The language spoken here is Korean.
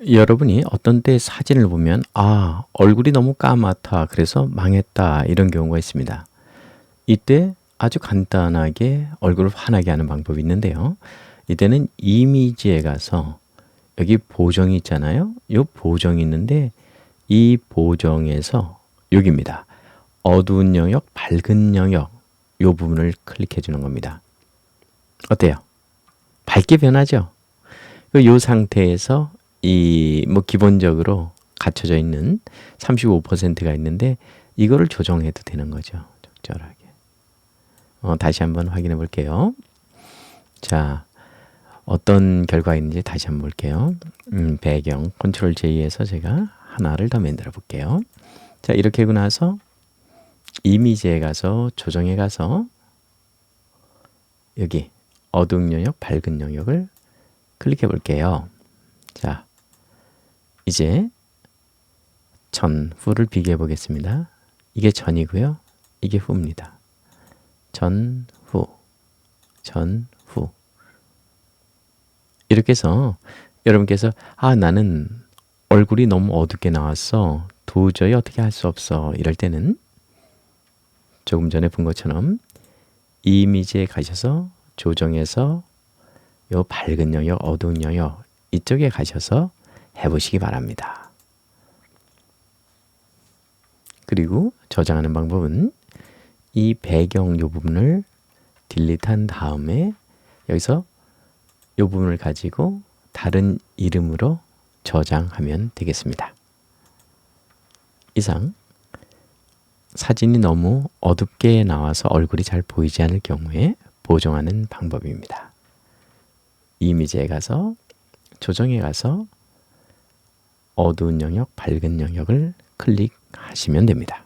여러분이 어떤 때 사진을 보면 아, 얼굴이 너무 까맣다. 그래서 망했다. 이런 경우가 있습니다. 이때 아주 간단하게 얼굴을 환하게 하는 방법이 있는데요. 이때는 이미지에 가서 여기 보정이 있잖아요. 이 보정이 있는데 이 보정에서 여기입니다. 어두운 영역, 밝은 영역 이 부분을 클릭해 주는 겁니다. 어때요? 밝게 변하죠? 이 상태에서 이 뭐 기본적으로 갖춰져 있는 35%가 있는데 이거를 조정해도 되는 거죠. 적절하게. 어, 다시 한번 확인해 볼게요. 자, 어떤 결과가 있는지 다시 한번 볼게요. 음, 배경 컨트롤 J에서 제가 하나를 더 만들어 볼게요. 자, 이렇게 하고 나서 이미지에 가서 조정에 가서 여기 어두운 영역, 밝은 영역을 클릭해 볼게요. 자, 이제 전, 후를 비교해 보겠습니다. 이게 전이고요. 이게 후입니다. 전, 후, 전, 후. 이렇게 해서 여러분께서 아, 나는 얼굴이 너무 어둡게 나왔어. 도저히 어떻게 할 수 없어. 이럴 때는 조금 전에 본 것처럼 이미지에 가셔서 조정해서 요 밝은 영역, 어두운 영역 이쪽에 가셔서 해보시기 바랍니다. 그리고 저장하는 방법은 이 배경 요 부분을 딜리트한 다음에 여기서 요 부분을 가지고 다른 이름으로 저장하면 되겠습니다. 이상 사진이 너무 어둡게 나와서 얼굴이 잘 보이지 않을 경우에 보정하는 방법입니다. 이미지에 가서 조정에 가서 어두운 영역, 밝은 영역을 클릭하시면 됩니다.